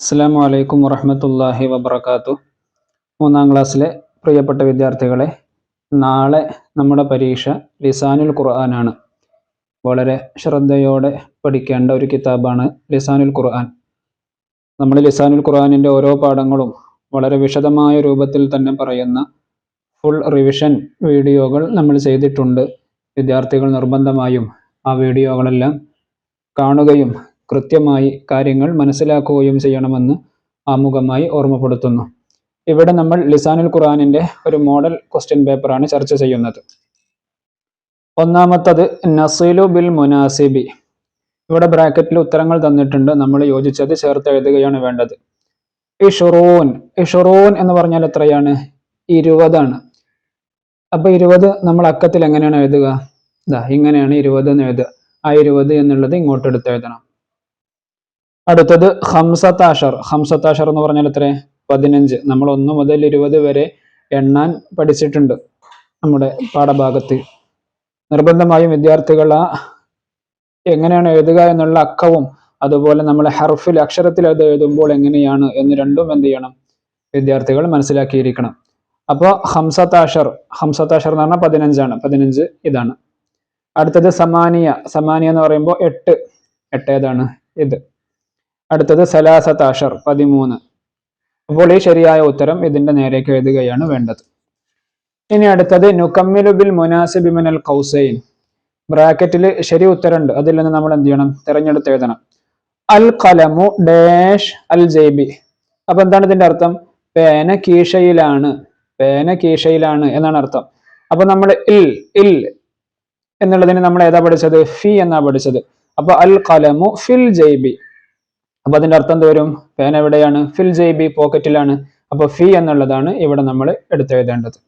അസ്സാം അലൈക്കും വറഹമത്തല്ലാഹി വബർക്കാത്തു മൂന്നാം ക്ലാസ്സിലെ പ്രിയപ്പെട്ട വിദ്യാർത്ഥികളെ നാളെ നമ്മുടെ പരീക്ഷ ലിസാനുൽ ഖുർആനാണ് വളരെ ശ്രദ്ധയോടെ പഠിക്കേണ്ട ഒരു കിതാബാണ് ലിസാനുൽ ഖുർആൻ. നമ്മൾ ലിസാനുൽ ഖുർആനിന്റെ ഓരോ പാഠങ്ങളും വളരെ വിശദമായ രൂപത്തിൽ തന്നെ പറയുന്ന ഫുൾ റിവിഷൻ വീഡിയോകൾ നമ്മൾ ചെയ്തിട്ടുണ്ട്. വിദ്യാർത്ഥികൾ നിർബന്ധമായും ആ വീഡിയോകളെല്ലാം കാണുകയും കൃത്യമായി കാര്യങ്ങൾ മനസ്സിലാക്കുകയും ചെയ്യണമെന്ന് ആമുഖമായി ഓർമ്മപ്പെടുത്തുന്നു. ഇവിടെ നമ്മൾ ലിസാനുൽ ഖുറാനിന്റെ ഒരു മോഡൽ ക്വസ്റ്റ്യൻ പേപ്പറാണ് ചർച്ച ചെയ്യുന്നത്. ഒന്നാമത്തത് നസീലു ബിൽ മുനാസിബി. ഇവിടെ ബ്രാക്കറ്റിൽ ഉത്തരങ്ങൾ തന്നിട്ടുണ്ട്. നമ്മൾ യോജിച്ചത് ചേർത്ത് എഴുതുകയാണ് വേണ്ടത്. ഇഷുറൂൻ. ഇഷുറൂൻ എന്ന് പറഞ്ഞാൽ എത്രയാണ്? ഇരുപതാണ്. അപ്പൊ ഇരുപത് നമ്മൾ അക്കത്തിൽ എങ്ങനെയാണ് എഴുതുക? ഇങ്ങനെയാണ് ഇരുപത് എന്ന് എഴുതുക. ആ ഇരുപത് എന്നുള്ളത് ഇങ്ങോട്ട് എടുത്ത് എഴുതണം. അടുത്തത് ഹംസത്താഷർ ഹംസത്താഷർ എന്ന് പറഞ്ഞാൽ എത്ര പതിനഞ്ച്. നമ്മൾ ഒന്ന് മുതൽ ഇരുപത് വരെ എണ്ണാൻ പഠിച്ചിട്ടുണ്ട് നമ്മുടെ പാഠഭാഗത്ത്. നിർബന്ധമായും വിദ്യാർത്ഥികൾ ആ എങ്ങനെയാണ് എഴുതുക എന്നുള്ള അക്കവും അതുപോലെ നമ്മൾ ഹർഫിൽ അക്ഷരത്തിൽ അത് എഴുതുമ്പോൾ എങ്ങനെയാണ് എന്ന് രണ്ടും എന്ത് ചെയ്യണം? വിദ്യാർത്ഥികൾ മനസ്സിലാക്കിയിരിക്കണം. അപ്പോൾ ഹംസത്താഷർ ഹംസത്താഷർ എന്ന് പറഞ്ഞാൽ പതിനഞ്ചാണ്. പതിനഞ്ച് ഇതാണ്. അടുത്തത് സമാനിയ. സമാനിയ എന്ന് പറയുമ്പോൾ എട്ട്. എട്ട് ഏതാണ്? ഇത്. അടുത്തത് സലാസത്താഷർ പതിമൂന്ന്. അപ്പോൾ ഈ ശരിയായ ഉത്തരം ഇതിന്റെ നേരേക്ക് എഴുതുകയാണ് വേണ്ടത്. ഇനി അടുത്തത് നുക്കമ്മിലു ബിൽ മുനാസിബി കൗസൈൻ ബ്രാക്കറ്റിൽ ശരി ഉത്തരമുണ്ട്. അതിൽ നിന്ന് നമ്മൾ എന്ത് ചെയ്യണം? തിരഞ്ഞെടുത്ത് എഴുതണം. അൽ കലമു ഡാഷ് അൽ ജൈബി. അപ്പൊ എന്താണ് ഇതിന്റെ അർത്ഥം? പേന കീഷയിലാണ് പേന കീഷയിലാണ് എന്നാണ് അർത്ഥം. അപ്പൊ നമ്മൾ ഇൽ ഇൽ എന്നുള്ളതിന് നമ്മൾ ഏതാ പഠിച്ചത്? ഫി എന്നാ പഠിച്ചത്. അപ്പൊ അൽ കലമു ഫിൽ ജൈബി. അപ്പൊ അതിന്റെ അർത്ഥം വരും? പേന എവിടെയാണ്? ഫിൽ ജൈബി പോക്കറ്റിലാണ് അപ്പൊ ഫി എന്നുള്ളതാണ് ഇവിടെ നമ്മൾ എടുത്തെഴുതേണ്ടത്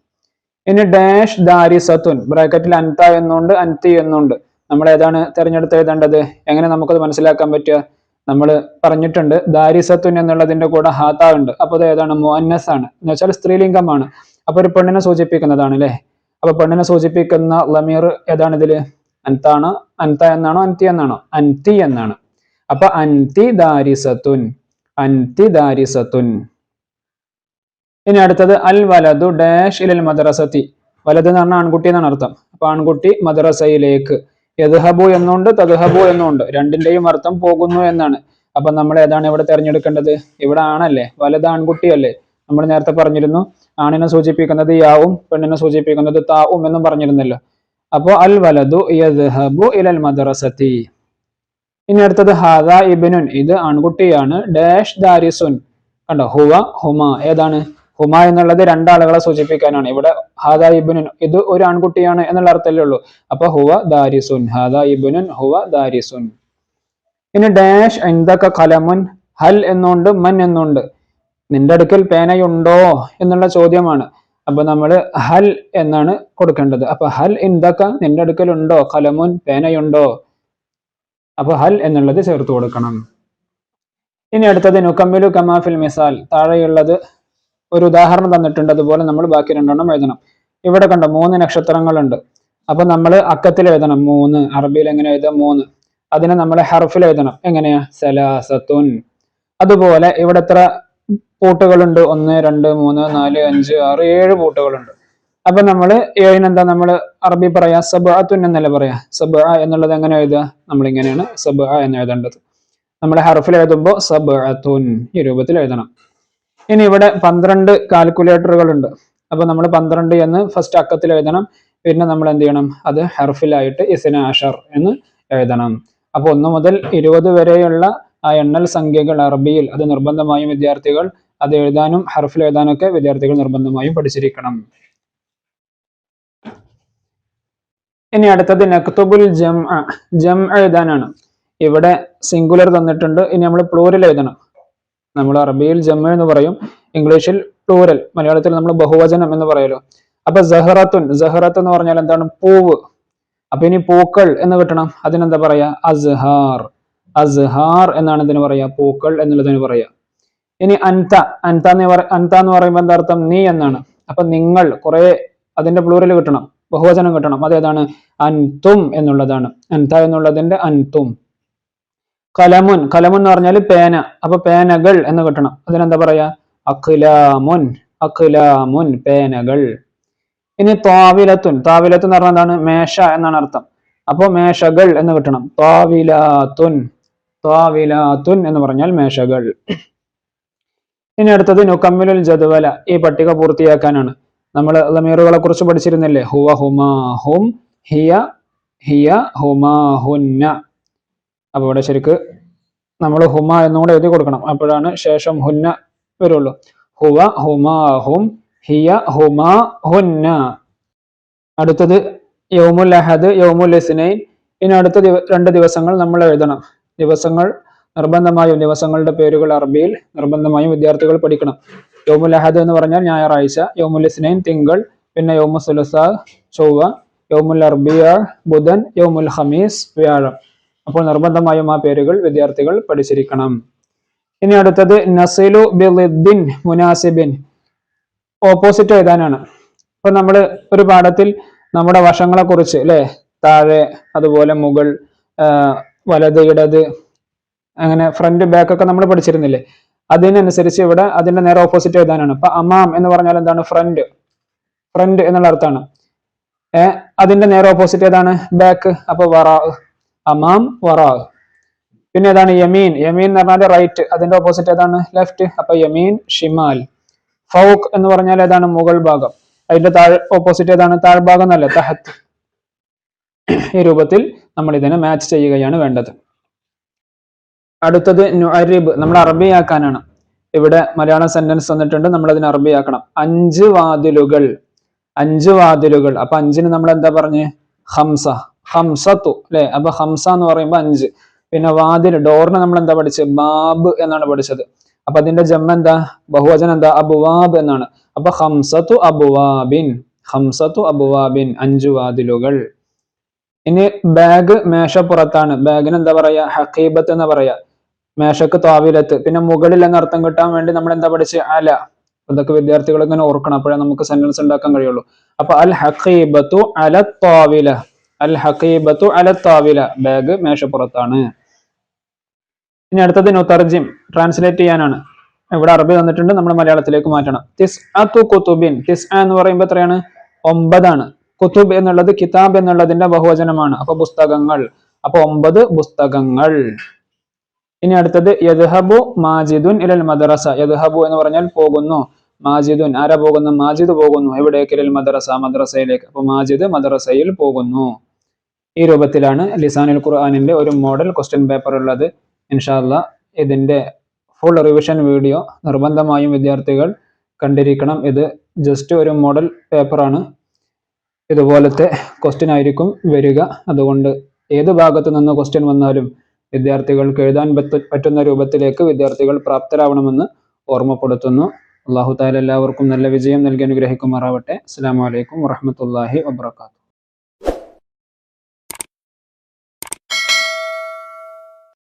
ഇനി ഡാഷ് ദാരി ദാരിസത്തുൻ ബ്രാക്കറ്റിൽ അൻത എന്നുണ്ട് അൻതി എന്നുണ്ട്. നമ്മൾ ഏതാണ് തിരഞ്ഞെടുത്ത് എഴുതേണ്ടത്? എങ്ങനെ നമുക്കത് മനസ്സിലാക്കാൻ പറ്റുക? നമ്മൾ പറഞ്ഞിട്ടുണ്ട് ദാരിസത്തുൻ എന്നുള്ളതിന്റെ കൂടെ ഹാത്ത ഉണ്ട്. അപ്പൊ അത് ഏതാണ്? മോന്നസ് ആണ്. എന്ന് വെച്ചാൽ സ്ത്രീലിംഗമാണ്. അപ്പൊ ഒരു പെണ്ണിനെ സൂചിപ്പിക്കുന്നതാണ് അല്ലേ? അപ്പൊ പെണ്ണിനെ സൂചിപ്പിക്കുന്ന ലമീർ ഏതാണ് ഇതിൽ? അൻതാണോ? അൻത എന്നാണോ? അൻതി എന്നാണോ? അൻതി എന്നാണ്. അപ്പൊ അൻതി ദാരിസത്തുൻ ദാരിസത്തുൻ ഇനി അടുത്തത് അൽ വലതു ഡാഷ് ഇലൽ മദ്രസത്തി. വലത് എന്ന് പറഞ്ഞാൽ ആൺകുട്ടി എന്നാണ് അർത്ഥം. അപ്പൊ ആൺകുട്ടി മദ്രസയിലേക്ക്. യദ്ഹബു എന്നുണ്ട് തദ്ഹബു എന്നുണ്ട്. രണ്ടിന്റെയും അർത്ഥം പോകുന്നു എന്നാണ്. അപ്പൊ നമ്മൾ ഏതാണ് ഇവിടെ തിരഞ്ഞെടുക്കേണ്ടത്? ഇവിടെ ആണല്ലേ? വലത് ആൺകുട്ടിയല്ലേ? നമ്മൾ നേരത്തെ പറഞ്ഞിരുന്നു ആണിനെ സൂചിപ്പിക്കുന്നത് യാവും പെണ്ണിനെ സൂചിപ്പിക്കുന്നത് താവും എന്നും പറഞ്ഞിരുന്നല്ലോ. അപ്പോ അൽ വലതു യദ്ഹബു ഇലൽ മദ്രസത്തി. ഇനി അടുത്തത് ഹാദ ഇബിനുൻ. ഇത് ആൺകുട്ടിയാണ്. ഡാഷ് ദാരിസുൻ. കണ്ടോ? ഹുവ ഹുമ. ഏതാണ്? ഹുമ എന്നുള്ളത് രണ്ടാളുകളെ സൂചിപ്പിക്കാനാണ്. ഇവിടെ ഹാദ ഇബിനുൻ. ഇത് ഒരു ആൺകുട്ടിയാണ് എന്നുള്ള അർത്ഥമല്ലേ ഉള്ളൂ. അപ്പൊ ഹുവ ദാരിസുൻ. ഹാദ ഇബിനുൻ ഹുവ ദാരിസുൻ. ഇനി ഡാഷ് എന്തൊക്കെ കലമുൻ. ഹൽ എന്നുണ്ട് മൻ എന്നുണ്ട്. നിന്റെ അടുക്കൽ പേനയുണ്ടോ എന്നുള്ള ചോദ്യമാണ്. അപ്പൊ നമ്മൾ ഹൽ എന്നാണ് കൊടുക്കേണ്ടത്. അപ്പൊ ഹൽ എന്തൊക്കെ നിന്റെ അടുക്കൽ ഉണ്ടോ കലമുൻ പേനയുണ്ടോ? അപ്പൊ ഹൽ എന്നുള്ളത് ചേർത്ത് കൊടുക്കണം. ഇനി അടുത്തത് നുക്കമ്മിലു കമാഫിൽ മിസാൽ. താഴെയുള്ളത് ഒരു ഉദാഹരണം തന്നിട്ടുണ്ട്. അതുപോലെ നമ്മൾ ബാക്കി രണ്ടെണ്ണം എഴുതണം. ഇവിടെ കണ്ടോ മൂന്ന് നക്ഷത്രങ്ങളുണ്ട്. അപ്പൊ നമ്മൾ അക്കത്തിൽ എഴുതണം. മൂന്ന്. അറബിയിൽ എങ്ങനെ എഴുതാം? മൂന്ന്. അതിനെ നമ്മൾ ഹർഫിൽ എഴുതണം. എങ്ങനെയാ? സലാസത്തുൻ. അതുപോലെ ഇവിടെ എത്ര പൂട്ടുകളുണ്ട്? ഒന്ന് രണ്ട് മൂന്ന് നാല് അഞ്ച് ആറ് ഏഴ് പൂട്ടുകളുണ്ട്. അപ്പൊ നമ്മൾ ഏഴിനെന്താ നമ്മൾ അറബി പറയാ? സബഅത്തുൻ എന്നല്ല പറയാ? സബഅ എന്നുള്ളത് എങ്ങനെ എഴുതുക? നമ്മൾ ഇങ്ങനെയാണ് സബഅ എന്ന് എഴുതേണ്ടത്. നമ്മൾ ഹർഫിൽ എഴുതുമ്പോൾ സബഅത്തുൻ ഈ രൂപത്തിൽ എഴുതണം. ഇനി ഇവിടെ പന്ത്രണ്ട് കാൽക്കുലേറ്ററുകൾ ഉണ്ട് അപ്പൊ നമ്മൾ പന്ത്രണ്ട് എന്ന് ഫസ്റ്റ് അക്കത്തിൽ എഴുതണം. പിന്നെ നമ്മൾ എന്ത് ചെയ്യണം? അത് ഹർഫിലായിട്ട് ഇസിന അഷർ എന്ന് എഴുതണം. അപ്പൊ ഒന്ന് മുതൽ ഇരുപത് വരെയുള്ള ആ എണ്ണൽ സംഖ്യകൾ അറബിയിൽ അത് നിർബന്ധമായും വിദ്യാർത്ഥികൾ അത് എഴുതാനും ഹർഫിൽ എഴുതാനൊക്കെ വിദ്യാർത്ഥികൾ നിർബന്ധമായും പഠിച്ചിരിക്കണം. ഇനി അടുത്തത് നക്തുബുൽ ജം ജം എഴുതാനാണ്. ഇവിടെ സിംഗുലർ തന്നിട്ടുണ്ട്. ഇനി നമ്മൾ പ്ലൂരൽ എഴുതണം. നമ്മൾ അറബിയിൽ ജം എന്ന് പറയും. ഇംഗ്ലീഷിൽ പ്ലൂരൽ മലയാളത്തിൽ നമ്മൾ ബഹുവചനം എന്ന് പറയലോ. അപ്പൊ ജഹറത്തുൻ ജഹറത്ത് എന്ന് പറഞ്ഞാൽ എന്താണ്? പൂവ്. അപ്പൊ ഇനി പൂക്കൾ എന്ന് കിട്ടണം. അതിനെന്താ പറയാ? അസ്ഹാർ. അസ്ഹാർ എന്നാണ് ഇതിന് പറയാ. പൂക്കൾ എന്നുള്ളതിന് പറയാ. ഇനി അൻത. അൻത എന്ന് അൻത എന്ന് പറയുമ്പോൾ എന്താ അർത്ഥം? നീ എന്നാണ്. അപ്പൊ നിങ്ങൾ കുറെ അതിന്റെ പ്ലൂരൽ കിട്ടണം. ബഹുവചനം കിട്ടണം. അതേതാണ് അൻതും എന്നുള്ളതാണ്. അൻത എന്നുള്ളതിന്റെ അൻതും. കലമുൻ. കലമുൻ എന്ന് പറഞ്ഞാൽ പേന. അപ്പൊ പേനകൾ എന്ന് കിട്ടണം. അതിനെന്താ പറയാ? അഖിലാമുൻ. അഖിലാമുൻ പേനകൾ. ഇനി താവിലത്തുൻ താവിലത്ത് എന്ന് പറഞ്ഞാൽ എന്താണ്? മേശ എന്നാണ് അർത്ഥം. അപ്പൊ മേശകൾ എന്ന് കിട്ടണം. താവിലാത്തുൻ താവിലാത്തുൻ എന്ന് പറഞ്ഞാൽ മേശകൾ. ഇനി അടുത്തത് നുക്കമ്മിലുൽ ജദുവല. ഈ പട്ടിക പൂർത്തിയാക്കാനാണ്. നമ്മൾ ലമീറുകളെ കുറിച്ച് പഠിച്ചിരുന്നില്ലേ? ഹുവ ഹുമാ ഹും ഹിയ ഹിയ ഹുമാഹുന്ന. അപ്പൊ ഇവിടെ ശരിക്ക് നമ്മൾ ഹുമ എന്നുകൂടെ എഴുതി കൊടുക്കണം. അപ്പോഴാണ് ശേഷം ഹുന്ന വരുള്ളൂ. ഹുവ ഹുമാഹും ഹിയ ഹുമാ ഹുന്ന അടുത്തത് യൗമുൽ അഹദ് യൗമുൽ ഇസ്നൈൻ. ഇനി അടുത്ത രണ്ട് ദിവസങ്ങൾ നമ്മൾ എഴുതണം. ദിവസങ്ങൾ നിർബന്ധമായും ദിവസങ്ങളുടെ പേരുകൾ അറബിയിൽ നിർബന്ധമായും വിദ്യാർത്ഥികൾ പഠിക്കണം. യോമുൽ അഹദ് എന്ന് പറഞ്ഞാൽ ഞായറാഴ്ച യൗമുൽ ഇസ്നൈൻ തിങ്കൾ പിന്നെ യോമു സുലസ ചൊവ്വ യോമുൽ അർബിയ ബുധൻ യോമുൽ ഹമീസ് വ്യാഴം. അപ്പോൾ നിർബന്ധമായും ആ പേരുകൾ വിദ്യാർത്ഥികൾ പഠിച്ചിരിക്കണം. ഇനി അടുത്തത് നസിലു ബിലിദ്ദിൻ മുനാസിബിൻ. ഓപ്പോസിറ്റ് എഴുതാനാണ്. ഇപ്പൊ നമ്മൾ ഒരു പാഠത്തിൽ നമ്മുടെ വശങ്ങളെ കുറിച്ച് അല്ലെ? താഴെ അതുപോലെ മുകൾ വലത് ഇടത് അങ്ങനെ ഫ്രണ്ട് ബാക്ക് ഒക്കെ നമ്മൾ പഠിച്ചിരുന്നില്ലേ? അതിനനുസരിച്ച് ഇവിടെ അതിന്റെ നേരെ ഓപ്പോസിറ്റ് എഴുതാനാണ്. ഇപ്പൊ അമാം എന്ന് പറഞ്ഞാൽ എന്താണ്? ഫ്രണ്ട് ഫ്രണ്ട് എന്നുള്ള അർത്ഥമാണ്. ഏ അതിന്റെ നേരെ ഓപ്പോസിറ്റ് ഏതാണ്? ബാക്ക് അപ്പൊ വറാ അമാം വറാ. പിന്നെ ഏതാണ്? യമീൻ. യമീൻ എന്ന് പറഞ്ഞാൽ റൈറ്റ് അതിന്റെ ഓപ്പോസിറ്റ് ഏതാണ്? ലെഫ്റ്റ് അപ്പൊ യമീൻ ഷിമാൽ. ഫൗക്ക് എന്ന് പറഞ്ഞാൽ ഏതാണ്? മുകൾ ഭാഗം. അതിന്റെ താഴെ ഓപ്പോസിറ്റ് ഏതാണ്? താഴ്ഭാഗം എന്നല്ല തഹത്ത്. ഈ രൂപത്തിൽ നമ്മൾ ഇതിനെ മാച്ച് ചെയ്യുകയാണ് വേണ്ടത്. അടുത്തത് നുഅരിബ് നമ്മൾ അറബിയാക്കാനാണ്. ഇവിടെ മലയാള സെന്റൻസ് വന്നിട്ടുണ്ട് നമ്മൾ അതിനെ അറബിയാക്കണം. അഞ്ച് വാതിലുകൾ അഞ്ച് വാതിലുകൾ. അപ്പൊ അഞ്ചിന് നമ്മൾ എന്താ പറഞ്ഞ്? ഹംസ ഹംസത്തു അല്ലെ? അപ്പൊ ഹംസ എന്ന് പറയുമ്പോൾ അഞ്ച്. പിന്നെ വാതിൽ ഡോറിന് നമ്മൾ എന്താ പഠിച്ചത് ബാബ് എന്നാണ് പഠിച്ചത്. അപ്പൊ അതിന്റെ ജമ്മ എന്താ? ബഹുവചനം എന്താ? അബുവാബ് എന്നാണ്. അപ്പൊ ഹംസത്തു അബുവാബിൻ ഹംസത്തു അബുവാബിൻ അഞ്ചു വാതിലുകൾ. ഇനി ബാഗ് മേശപ്പുറത്താണ്. ബാഗിന് എന്താ പറയാ? ഹക്കീബത്ത് എന്ന് പറയാ. മേശക്ക് താവിലത്ത്. പിന്നെ മുകളിൽ എന്ന അർത്ഥം കിട്ടാൻ വേണ്ടി നമ്മൾ എന്താ പഠിച്ച്? അല. അതൊക്കെ വിദ്യാർത്ഥികൾ ഇങ്ങനെ ഓർക്കണം. അപ്പോഴേ നമുക്ക് സെന്റൻസ് ഉണ്ടാക്കാൻ കഴിയുള്ളൂ. അപ്പൊ അൽ ഹഖീബത്തു അല താവില അൽ ഹഖീബത്തു അല താവില ബാഗ് മേശപ്പുറത്താണ്. ഇനി അടുത്തത് നുതർജിം ട്രാൻസ്ലേറ്റ് ചെയ്യാനാണ്. ഇവിടെ അറബി തന്നിട്ടുണ്ട് നമ്മൾ മലയാളത്തിലേക്ക് മാറ്റണം. തിസ് അതു കുത്തുബിൻ തിസ് എന്ന് പറയുമ്പോൾ എത്രയാണ്? ഒമ്പതാണ്. കുത്തുബ് എന്നുള്ളത് കിതാബ് എന്നുള്ളതിന്റെ ബഹുവചനമാണ്. അപ്പൊ പുസ്തകങ്ങൾ. അപ്പൊ ഒമ്പത് പുസ്തകങ്ങൾ. ഇനി അടുത്തത് യദ്ഹബു മാജിദുൻ ഇലൽ മദ്രസ. യദ്ഹബു എന്ന് പറഞ്ഞാൽ പോകുന്നു. മാജിദുൻ ആരാ പോകുന്നു മാജിദ് പോകുന്നു. എവിടേക്ക്? ഇലൽ മദ്രസ മദ്രസയിലേക്ക്. അപ്പൊ മാജിദ് മദ്രസയിൽ പോകുന്നു. ഈ രൂപത്തിലാണ് ലിസാനുൽ ഖുർആാനിന്റെ ഒരു മോഡൽ ക്വസ്റ്റ്യൻ പേപ്പർ ഉള്ളത്. ഇൻഷാല്ല ഇതിന്റെ ഫുൾ റിവിഷൻ വീഡിയോ നിർബന്ധമായും വിദ്യാർത്ഥികൾ കണ്ടിരിക്കണം. ഇത് ജസ്റ്റ് ഒരു മോഡൽ പേപ്പറാണ്. ഇതുപോലത്തെ ക്വസ്റ്റ്യൻ ആയിരിക്കും വരിക. അതുകൊണ്ട് ഏത് ഭാഗത്തു നിന്ന് ക്വസ്റ്റ്യൻ വന്നാലും വിദ്യാർത്ഥികൾക്ക് എഴുതാൻ പറ്റ- പറ്റുന്ന രൂപത്തിലേക്ക് വിദ്യാർത്ഥികൾ പ്രാപ്തരാവണമെന്ന് ഓർമ്മപ്പെടുത്തുന്നു. അള്ളാഹു താല എല്ലാവർക്കും നല്ല വിജയം നൽകി അനുഗ്രഹിക്കുമാറാവട്ടെ. അസ്സാം വലൈക്കും വറഹമത്തല്ലാഹി വബർക്കാത്തു